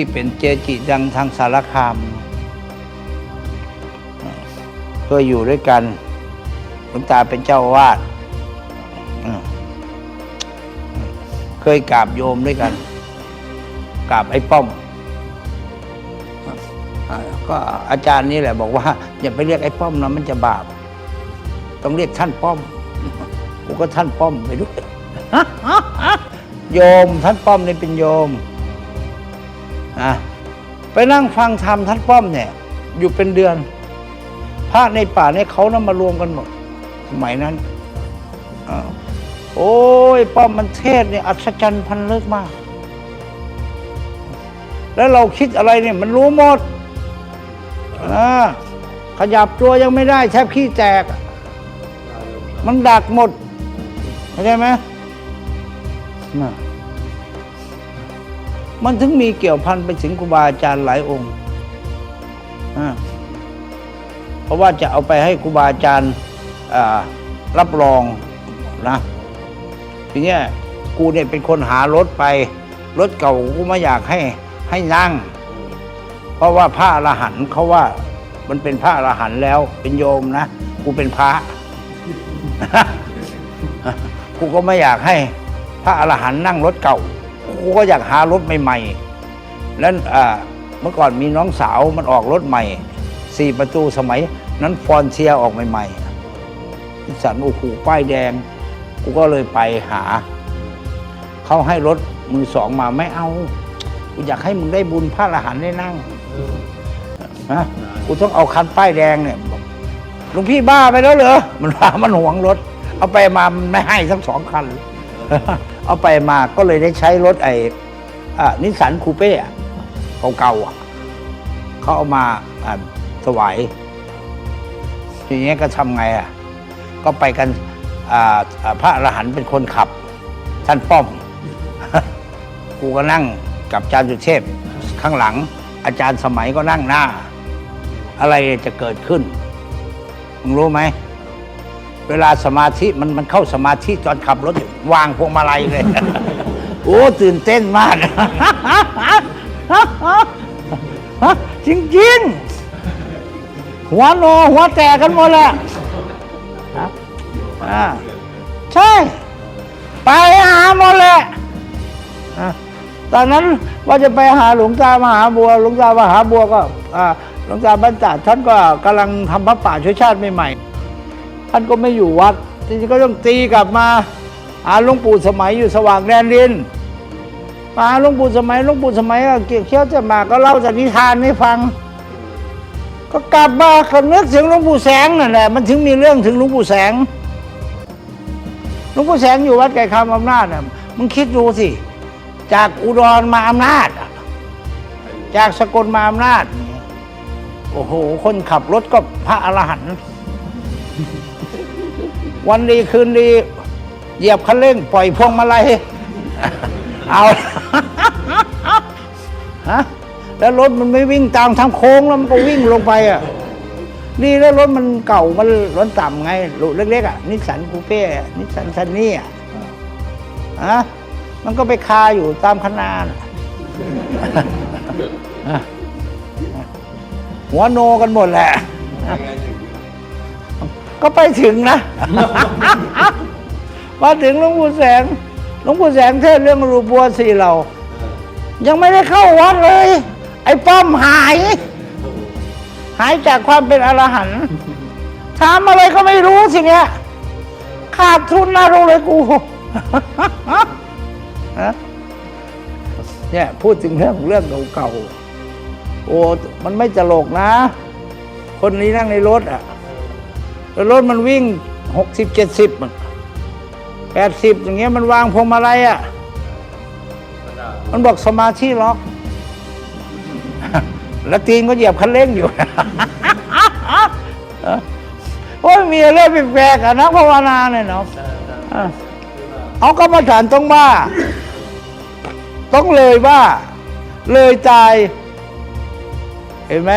ที่เป็นเจจิดังทางสารคามเคยอยู่ด้วยกันหลวงตาเป็นเจ้าวาดเคยกราบโยมด้วยกันกราบไอ้ป้อมอก็อาจารย์นี่แหละบอกว่า อย่าไปเรียกไอ้ป้อมนะมันจะบาป ต้องเรียกท่านป้อมกูก็ท่านป้อมไปด้วยโยมท่านป้อมนี่เป็นโยมะไปนั่งฟังธรรมท่านป้อมเนี่ย อยู่เป็นเดือน พระในป่าเนี่ยเขานำมารวมกันหมดสมัยนั้นอโอ้ยป้อมมันเทศเนี่ยอัศจรรย์พันเลิศมาก แล้วเราคิดอะไรเนี่ย มันรู้หมดอขยับตัวยังไม่ได้แทบขี้แตก มันดักหมดเข้าใจไหมน่ะ มันถึงมีเกี่ยวพันไปถึงครูบาอาจารย์หลายองค์ เพราะว่าจะเอาไปให้ครูบาอาจารย์รับรองนะทีนี้กูเนี่ยเป็นคนหารถไป รถเก่ากูไม่อยากให้ให้นั่ง เพราะว่าพระอรหันต์เขาว่ามันเป็นพระอรหันต์แล้ว เป็นโยมนะกูเป็นพระกูก็ไม่อยากให้ พระอรหันต์นั่งรถเก่า กูก็อยากหารถใหม่ๆแล้วเมื่อก่อนมีน้องสาวมันออกรถใหม่สี่ประตูสมัย นั้นฟอนเชียออกใหม่ๆสันโอ้โหป้ายแดง กูก็เลยไปหา เขาให้รถมือสองมาไม่เอา กูอยากให้มึงได้บุญพระอรหันต์ได้นั่งนะกูต้องเอาคันป้ายแดงเนี่ยหลวงพี่บ้าไปแล้วเหรอมันว่ามันหวงรถ เอาไปมามันไม่ให้ทั้งสองคัน เอาไปมาก็เลยได้ใช้รถไอ้นิสสันคูเป้เก่าๆเขาเอามาถวายทีนี้ก็ทำไงอะ ก็ไปกันพระอรหันต์เป็นคนขับ ท่านป้อม กูก็นั่งกับอาจารย์สุเทพข้างหลัง อาจารย์สมัยก็นั่งหน้า อะไรจะเกิดขึ้นมึงรู้ไหม เวลาสมาธิมันมันเข้าสมาธิตอนขับรถวางพวงมาลัยเลย โอ้ตื่นเต้นมาก จริงๆ หัวโนหัวแตกกันหมดแหละอ่าใช่ ไปหาหมดแหละอะตอนนั้นว่าจะไปหาหลวงตามหาบัว หลวงตามหาบัวก็อ่าหลวงตาบรรจัดท่านก็กำลังทำพระป่าช่วยชาติใหม่ๆ ท่านก็ไม่อยู่วัดทีนี้ก็ต้องตีกลับมาหาหลวงปู่สมัยอยู่สว่างแดนดินมาหาหลวงปู่สมัยหลวงปู่สมัยก็เกี่ยวเคี้ยวจะมาก็เล่าจากนิทานให้ฟัง ก็กลับมาก็นึกถึงหลวงปู่แสงนั่นแหละมันถึงมีเรื่องถึงหลวงปู่แสงหลวงพ่แสงอยู่วัดไก่คำอำนาจน่ะมึงคิดดูสิจากอุดรมาอำนาจ จากสกลมาอำนาจ โอ้โห คนขับรถก็พระอรหันต์ วันดีคืนดี เหยียบคันเร่ง ปล่อยพวงมาลัยเอาฮะแล้วรถมันไม่วิ่งตามทางโค้งแล้วมันก็วิ่งลงไปอะนี่แล้วรถมันเก่ามันรถต่ำไงรถเล็กๆอะนิสสันคูเป้นิสสันซันนี่อะฮะมันก็ไปคาอยู่ตามคันนานะหัวโนกันหมดแหละ ก็ไปถึงนะ มาถึงหลวงปู่แสงหลวงปู่แสงเทศน์เรื่องรูปบัวสี่เหล่า ยังไม่ได้เข้าวัดเลย ไอ้ป้อมหาย หายจากความเป็นอรหันต์ถามอะไรก็ไม่รู้สิเนี่ยขาดทุนนะรู้เลยกูฮะเนี่ยพูดถึงเรื่องเรื่องเก่าๆโอ้ มันไม่ตลกนะ คนนี้นั่งในรถอะ แล้วรถมันวิ่งหกสิบเจ็ดสิบแปดสิบอย่างเงี้ยมันวางพวงมาลัยอะ มันบอกสมาธิล็อก แล้วตีนก็เหยียบคันเร่งอยู่ โอ้ยมีอะไรแปลกๆอะนักภาวนาเนี่ยเนาะอะเอากรรมฐานต้องบ้า ต้องเลยบ้า เลยตาย เห็นไหม